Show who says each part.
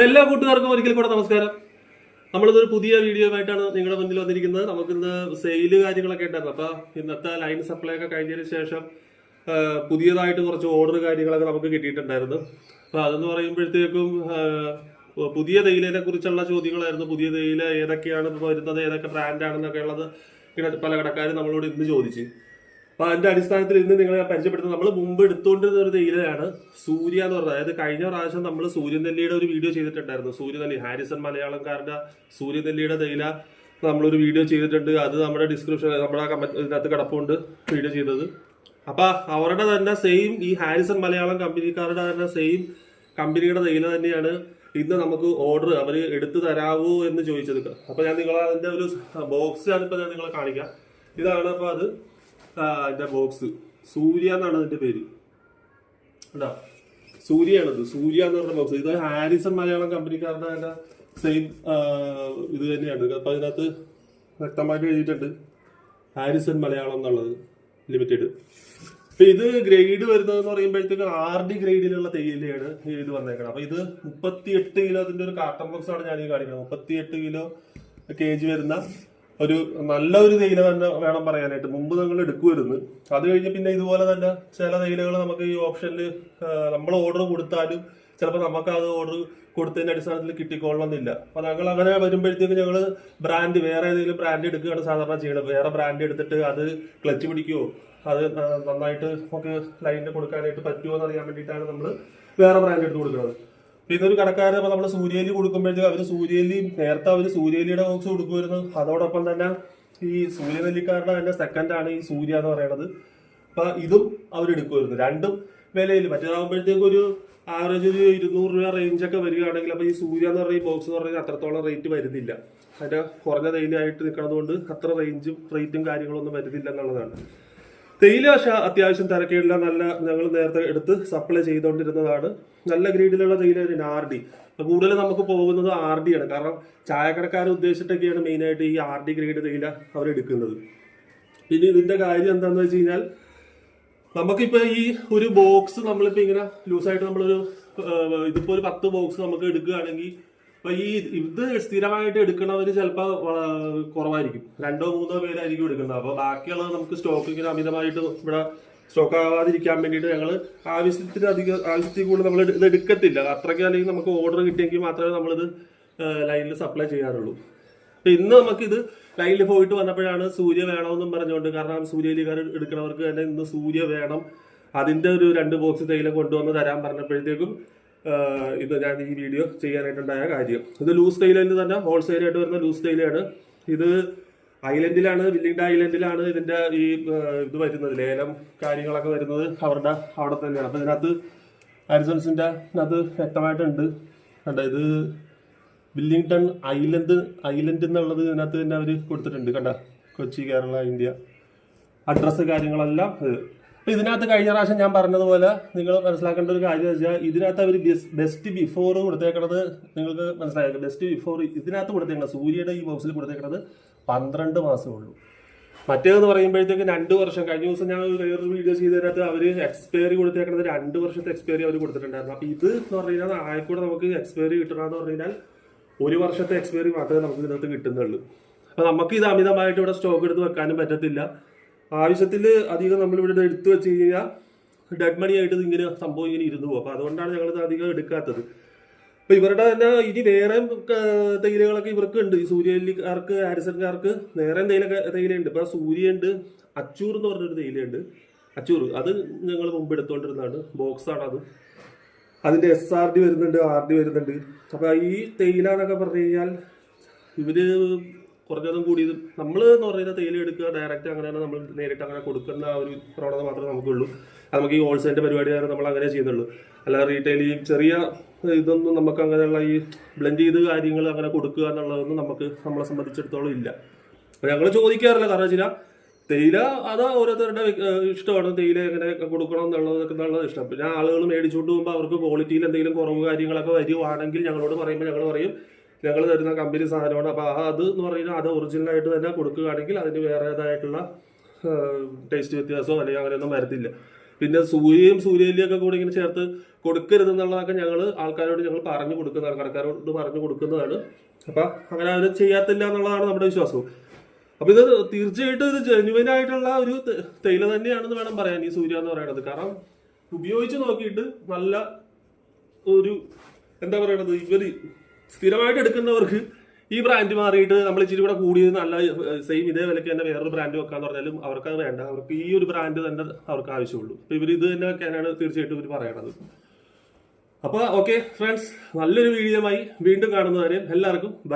Speaker 1: എല്ലാ കൂട്ടുകാർക്കും ഒരിക്കൽ കൂടെ നമസ്കാരം. നമ്മളിതൊരു പുതിയ വീഡിയോ ആയിട്ടാണ് നിങ്ങളുടെ മുന്നിൽ വന്നിരിക്കുന്നത്. നമുക്കിന്ന് സെയിൽ കാര്യങ്ങളൊക്കെ ഉണ്ടായിരുന്നു. അപ്പൊ ഇന്നത്തെ ലൈൻ സപ്ലൈ ഒക്കെ കഴിഞ്ഞതിന് ശേഷം പുതിയതായിട്ട് കുറച്ച് ഓർഡർ കാര്യങ്ങളൊക്കെ നമുക്ക് കിട്ടിയിട്ടുണ്ടായിരുന്നു. അപ്പൊ അതെന്ന് പറയുമ്പോഴത്തേക്കും പുതിയ തേയിലയെ കുറിച്ചുള്ള ചോദ്യങ്ങളായിരുന്നു. പുതിയ തേയില ഏതൊക്കെയാണ് വരുന്നത് ഏതൊക്കെ ബ്രാൻഡാണെന്നൊക്കെ ഉള്ളത്. പല കടക്കാരും നമ്മളോട് ഇന്ന് ചോദിച്ചു. അപ്പൊ അതിന്റെ അടിസ്ഥാനത്തിൽ ഇന്ന് നിങ്ങളെ പരിചയപ്പെടുത്തുന്നത് നമ്മൾ മുമ്പ് എടുത്തുകൊണ്ടിരുന്ന ഒരു തേയിലയാണ് സൂര്യ എന്ന് പറഞ്ഞത്. അതായത് കഴിഞ്ഞ പ്രാവശ്യം നമ്മൾ സൂര്യനെല്ലിയുടെ ഒരു വീഡിയോ ചെയ്തിട്ടുണ്ടായിരുന്നു. സൂര്യനെല്ലി ഹാരിസൺ മലയാളംകാരുടെ സൂര്യനെല്ലിയുടെ തേയില നമ്മളൊരു വീഡിയോ ചെയ്തിട്ടുണ്ട്. അത് നമ്മുടെ ഡിസ്ക്രിപ്ഷൻ നമ്മുടെ കമന്റ് ഇതിനകത്ത് കിടപ്പുണ്ട് വീഡിയോ ചെയ്തത്. അപ്പൊ അവരുടെ തന്നെ സെയിം ഈ ഹാരിസൺ മലയാളം കമ്പനിക്കാരുടെ തന്നെ സെയിം കമ്പനിയുടെ തേയില തന്നെയാണ് ഇന്ന് നമുക്ക് ഓർഡർ അവർ എടുത്തു തരാവോ എന്ന് ചോദിച്ചത്. അപ്പൊ ഞാൻ നിങ്ങളെ അതിന്റെ ഒരു ബോക്സ് ഞാനിപ്പോ ഞാൻ നിങ്ങളെ കാണിക്കാം. ഇതാണ് അപ്പൊ അത്. അതിന്റെ ബോക്സ് സൂര്യ എന്നാണ് അതിന്റെ പേര്. കണ്ടോ? സൂര്യയാണത്. സൂര്യ എന്ന് പറഞ്ഞ ബോക്സ് ഇത് ഹാരിസൺ മലയാളം കമ്പനിക്കാരുടെ തന്നെ സെയിം ഇത് തന്നെയാണ്. അപ്പൊ അതിനകത്ത് വ്യക്തമായിട്ട് എഴുതിയിട്ടുണ്ട്. ഹാരിസൺ മലയാളം എന്നുള്ളത് ലിമിറ്റഡ് അപ്പൊ ഇത് ഗ്രേഡ് വരുന്നതെന്ന് പറയുമ്പോഴത്തേക്ക് ആർ ഡി ഗ്രേഡിലുള്ള തേയിലയാണ് ഇത് വന്നേക്കണം അപ്പൊ ഇത് മുപ്പത്തി എട്ട് കിലോ അതിന്റെ ഒരു കാർട്ടൺ ബോക്സ് ആണ് ഞാൻ ഈ കാണിക്കുന്നത്. മുപ്പത്തി എട്ട് കിലോ കെ ജി വരുന്ന ഒരു നല്ല ഒരു തേയില തന്നെ വേണം പറയാനായിട്ട്. മുമ്പ് നിങ്ങൾ എടുക്കുമായിരുന്നു. അത് കഴിഞ്ഞ് പിന്നെ ഇതുപോലെ തന്നെ ചില തേയിലകൾ നമുക്ക് ഈ ഓപ്ഷനിൽ നമ്മൾ ഓർഡർ കൊടുത്താലും ചിലപ്പോൾ നമുക്ക് അത് ഓർഡർ കൊടുത്തതിന്റെ അടിസ്ഥാനത്തിൽ കിട്ടിക്കൊള്ളണമെന്നില്ല. അപ്പൊ ഞങ്ങൾ അങ്ങനെ വരുമ്പോഴത്തേക്ക് ഞങ്ങൾ ബ്രാൻഡ് വേറെ ഏതെങ്കിലും ബ്രാൻഡ് എടുക്കുകയാണ് സാധാരണ ചെയ്യുന്നത്. വേറെ ബ്രാൻഡ് എടുത്തിട്ട് അത് ക്ലച്ച് പിടിക്കുമോ അത് നന്നായിട്ട് നമുക്ക് ലൈനിൽ കൊടുക്കാനായിട്ട് പറ്റുമോ എന്ന് അറിയാൻ വേണ്ടിയിട്ടാണ് നമ്മൾ വേറെ ബ്രാൻഡ് എടുത്ത് കൊടുക്കുന്നത്. പിന്നെ ഒരു കടക്കാരൻ ഇപ്പൊ നമ്മൾ സൂര്യലി കൊടുക്കുമ്പോഴത്തേക്ക് അവർ സൂര്യലി നേരത്തെ അവർ സൂര്യലിയുടെ ബോക്സ് കൊടുക്കുമായിരുന്നു. അതോടൊപ്പം തന്നെ ഈ സൂര്യനെല്ലിക്കാരുടെ തന്നെ സെക്കൻഡ് ആണ് ഈ സൂര്യ എന്ന് പറയുന്നത്. അപ്പൊ ഇതും അവരെടുക്കുമായിരുന്നു രണ്ടും വിലയിൽ. മറ്റേതാകുമ്പോഴത്തേക്ക് ഒരു ആവറേജ് ഒരു ഇരുന്നൂറ് രൂപ റേഞ്ച് ഒക്കെ വരികയാണെങ്കിൽ അപ്പൊ ഈ സൂര്യ എന്ന് പറയുന്ന ബോക്സ് എന്ന് പറഞ്ഞാൽ അത്രത്തോളം റേറ്റ് വരുന്നില്ല. അതിന്റെ കുറഞ്ഞ തൈലായിട്ട് നിൽക്കുന്നത് കൊണ്ട് അത്ര റേഞ്ചും റേറ്റും കാര്യങ്ങളൊന്നും വരുന്നില്ല എന്നുള്ളതാണ്. തേയില പക്ഷെ അത്യാവശ്യം തിരക്കേടില്ല. നല്ല ഞങ്ങൾ നേരത്തെ എടുത്ത് സപ്ലൈ ചെയ്തുകൊണ്ടിരുന്നതാണ് നല്ല ഗ്രീഡിലുള്ള തേയില ആർ ഡി. കൂടുതൽ നമുക്ക് പോകുന്നത് ആർ ഡി ആണ്. കാരണം ചായക്കടക്കാരെ ഉദ്ദേശിച്ചിട്ടൊക്കെയാണ് മെയിനായിട്ട് ഈ ആർ ഡി ഗ്രേഡ് തേയില അവരെടുക്കുന്നത് പിന്നെ ഇതിന്റെ കാര്യം എന്താണെന്ന് വെച്ച് കഴിഞ്ഞാൽ നമുക്കിപ്പോൾ ഈ ഒരു ബോക്സ് നമ്മളിപ്പോൾ ഇങ്ങനെ ലൂസായിട്ട് നമ്മളൊരു ഇതിപ്പോൾ ഇതിപ്പോ ഒരു പത്ത് ബോക്സ് നമുക്ക് എടുക്കുകയാണെങ്കിൽ ഇപ്പൊ ഈ ഇത് സ്ഥിരമായിട്ട് എടുക്കുന്നവർ ചിലപ്പോ വള- കുറവായിരിക്കും. രണ്ടോ മൂന്നോ പേരായിരിക്കും എടുക്കുന്നത്. അപ്പൊ ബാക്കിയുള്ളത് നമുക്ക് സ്റ്റോക്ക് ഇങ്ങനെ അമിതമായിട്ട് ഇവിടെ സ്റ്റോക്ക് ആവാതിരിക്കാൻ വേണ്ടിയിട്ട് ഞങ്ങൾ ആവശ്യത്തിന് അധികം ആവശ്യത്തിൽ കൂടുതൽ നമ്മൾ ഇത് എടുക്കത്തില്ല. അത്രയ്ക്ക് അല്ലെങ്കിൽ നമുക്ക് ഓർഡർ കിട്ടിയെങ്കിൽ മാത്രമേ നമ്മളിത് ലൈനിൽ സപ്ലൈ ചെയ്യാറുള്ളൂ. അപ്പൊ ഇന്ന് നമുക്കിത് ലൈനിൽ പോയിട്ട് വന്നപ്പോഴാണ് സൂര്യ വേണമെന്നും പറഞ്ഞുകൊണ്ട് കാരണം സൂര്യലികാർ എടുക്കുന്നവർക്ക് തന്നെ ഇന്ന് സൂര്യ വേണം. അതിന്റെ ഒരു രണ്ട് ബോക്സ് തേയില കൊണ്ടുവന്ന് തരാൻ പറഞ്ഞപ്പോഴത്തേക്കും ഇത് ഞാൻ ഈ വീഡിയോ ചെയ്യാനായിട്ടുണ്ടായ കാര്യം. ഇത് ലൂസ് തേയിലയിൽ തന്നെ ഹോൾസെയിൽ ആയിട്ട് വരുന്ന ലൂസ് തൈലയാണ് ഇത് ഐലൻഡിലാണ് വില്ലിംഗ്ഡ് ഐലൻഡിലാണ് ഇതിന്റെ ഈ ഇത് വരുന്നത്. ലേലം കാര്യങ്ങളൊക്കെ വരുന്നത് അവരുടെ അവിടെ തന്നെയാണ്. അപ്പം ഇതിനകത്ത് ഹാരിസൺസിന്റെ അത് വ്യക്തമായിട്ടുണ്ട്. കണ്ട ഇത് വില്ലിംഗ്ടൺ ഐലൻഡ് ഐലൻഡ് എന്നുള്ളത് ഇതിനകത്ത് തന്നെ അവർ കൊടുത്തിട്ടുണ്ട്. കണ്ട കൊച്ചി കേരള ഇന്ത്യ. അഡ്രസ്സ് കാര്യങ്ങളെല്ലാം ഇതിനകത്ത് കഴിഞ്ഞ പ്രാവശ്യം ഞാൻ പറഞ്ഞതുപോലെ നിങ്ങൾ മനസ്സിലാക്കേണ്ട ഒരു കാര്യം വെച്ചാൽ ഇതിനകത്ത് അവർ ബെസ്റ്റ് ബിഫോർ കൊടുത്തേക്കണത് നിങ്ങൾക്ക് മനസ്സിലാക്കാം ബെസ്റ്റ് ബിഫോർ ഇതിനകത്ത് കൊടുത്തേക്കണം സൂര്യയുടെ ഈ ബോക്സിൽ കൊടുത്തേക്കണത് പന്ത്രണ്ട് മാസമേ ഉള്ളൂ. മറ്റേതെന്ന് പറയുമ്പോഴത്തേക്ക് രണ്ട് വർഷം. കഴിഞ്ഞ ദിവസം ഞാൻ വേറൊരു വീഡിയോ ചെയ്തതിനകത്ത് അവർ എക്സ്പയറി കൊടുത്തേക്കണത് രണ്ട് വർഷത്തെ എക്സ്പയറി അവർ കൊടുത്തിട്ടുണ്ടായിരുന്നു. അപ്പോൾ ഇത് എന്ന് പറഞ്ഞു കഴിഞ്ഞാൽ ആയിക്കൂടെ നമുക്ക് എക്സ്പയറി കിട്ടണമെന്ന് പറഞ്ഞു കഴിഞ്ഞാൽ ഒരു വർഷത്തെ എക്സ്പയറി മാത്രമേ നമുക്ക് ഇതിനകത്ത് കിട്ടുന്നുള്ളൂ. അപ്പോൾ നമുക്ക് ഇത് അമിതമായിട്ട് ഇവിടെ സ്റ്റോക്ക് എടുത്ത് വെക്കാനും പറ്റത്തില്ല. ആവശ്യത്തിൽ അധികം നമ്മൾ ഇവിടെ എടുത്തു വെച്ച് കഴിഞ്ഞാൽ ഡെഡ് മണി ആയിട്ട് ഇങ്ങനെ സംഭവം ഇങ്ങനെ ഇരുന്നു പോകും. അപ്പോൾ അതുകൊണ്ടാണ് ഞങ്ങളിത് അധികം എടുക്കാത്തത്. അപ്പം ഇവരുടെ തന്നെ ഇനി വേറെ തേയിലകളൊക്കെ ഇവർക്ക് ഉണ്ട് ഈ സൂര്യലിക്കാർക്ക് ഹാരിസൺകാർക്ക് വേറെ തേയില തേയിലയുണ്ട്. ഇപ്പോൾ സൂര്യയുണ്ട് അച്ചൂർ എന്ന് പറഞ്ഞൊരു തേയിലയുണ്ട്. അച്ചൂർ അത് ഞങ്ങൾ മുമ്പ് എടുത്തുകൊണ്ടിരുന്നതാണ് ബോക്സാണ് അത് അതിന്റെ എസ് ആർ ഡി വരുന്നുണ്ട് ആർ ഡി വരുന്നുണ്ട്. അപ്പോൾ ഈ തേയില എന്നൊക്കെ പറഞ്ഞു കഴിഞ്ഞാൽ ഇവർ കുറഞ്ഞതും കൂടിയത് നമ്മൾ എന്ന് പറയുന്നത് തേയില എടുക്കുക ഡയറക്റ്റ് അങ്ങനെയാണ് നമ്മൾ നേരിട്ട് അങ്ങനെ കൊടുക്കുന്ന ആ ഒരു പ്രവണത മാത്രമേ നമുക്കുള്ളൂ. നമുക്ക് ഈ ഹോൾസെയിലിന്റെ പരിപാടി കാരണം നമ്മൾ അങ്ങനെ ചെയ്യുന്നുള്ളൂ. അല്ലാതെ റീറ്റെയിൽ ഈ ചെറിയ ഇതൊന്നും നമുക്ക് അങ്ങനെയുള്ള ഈ ബ്ലെൻഡ് ചെയ്ത് കാര്യങ്ങൾ അങ്ങനെ കൊടുക്കുക എന്നുള്ളതൊന്നും നമുക്ക് നമ്മളെ സംബന്ധിച്ചിടത്തോളം ഇല്ല. ഞങ്ങൾ ചോദിക്കാറില്ല കാരണം വെച്ചാൽ തേയില അത് ഓരോരുത്തരുടെ ഇഷ്ടമാണ്. തേയില എങ്ങനെ കൊടുക്കണം എന്നുള്ളതൊക്കെ എന്നുള്ളത് ഇഷ്ടം. പിന്നെ ആളുകൾ മേടിച്ചുകൊണ്ട് പോകുമ്പോൾ അവർക്ക് ക്വാളിറ്റിയിൽ എന്തെങ്കിലും കുറവ് കാര്യങ്ങളൊക്കെ വരുവാണെങ്കിൽ ഞങ്ങളോട് പറയുമ്പോൾ ഞങ്ങൾ പറയും ഞങ്ങൾ തരുന്ന കമ്പനി സാധനമാണ്. അപ്പോൾ അത് എന്ന് പറയുന്നത് അത് ഒറിജിനൽ ആയിട്ട് തന്നെ കൊടുക്കുകയാണെങ്കിൽ അതിന് വേറേതായിട്ടുള്ള ടേസ്റ്റ് വ്യത്യാസമോ അല്ലെങ്കിൽ അങ്ങനെയൊന്നും വരത്തില്ല. പിന്നെ സൂര്യയും സൂര്യയിലും ഒക്കെ കൂടി ഇങ്ങനെ ചേർത്ത് കൊടുക്കരുത് എന്നുള്ളതൊക്കെ ഞങ്ങൾ ആൾക്കാരോട് ഞങ്ങൾ പറഞ്ഞു കൊടുക്കുന്നതാണ്. കടക്കാരോട് പറഞ്ഞു കൊടുക്കുന്നതാണ്. അപ്പോൾ അങ്ങനെ അവർ ചെയ്യാത്തില്ല എന്നുള്ളതാണ് നമ്മുടെ വിശ്വാസവും അപ്പോൾ ഇത് തീർച്ചയായിട്ടും ഇത് ജെന്യുവൻ ആയിട്ടുള്ള ഒരു തേയില തന്നെയാണെന്ന് വേണം പറയാൻ ഈ സൂര്യ എന്ന് പറയുന്നത്. കാരണം ഉപയോഗിച്ച് നോക്കിയിട്ട് നല്ല ഒരു എന്താ പറയണത് ഇവർ സ്ഥിരമായിട്ട് എടുക്കുന്നവർക്ക് ഈ ബ്രാൻഡ് മാറിയിട്ട് നമ്മൾ ഇച്ചിരി കൂടെ കൂടിയത് നല്ല സെയിം ഇതേ വിലയ്ക്ക് തന്നെ വേറൊരു ബ്രാൻഡ് വെക്കാന്ന് പറഞ്ഞാലും അവർക്ക് അത് വേണ്ട. അവർക്ക് ഈ ഒരു ബ്രാൻഡ് തന്നെ അവർക്ക് ആവശ്യമുള്ളൂ. അപ്പൊ ഇവർ ഇത് തന്നെ വെക്കാനാണ് തീർച്ചയായിട്ടും ഇവർ പറയണത്. അപ്പൊ ഓക്കെ ഫ്രണ്ട്സ് നല്ലൊരു വീഡിയോയുമായി വീണ്ടും കാണുന്നതുവരെ എല്ലാവർക്കും ബൈ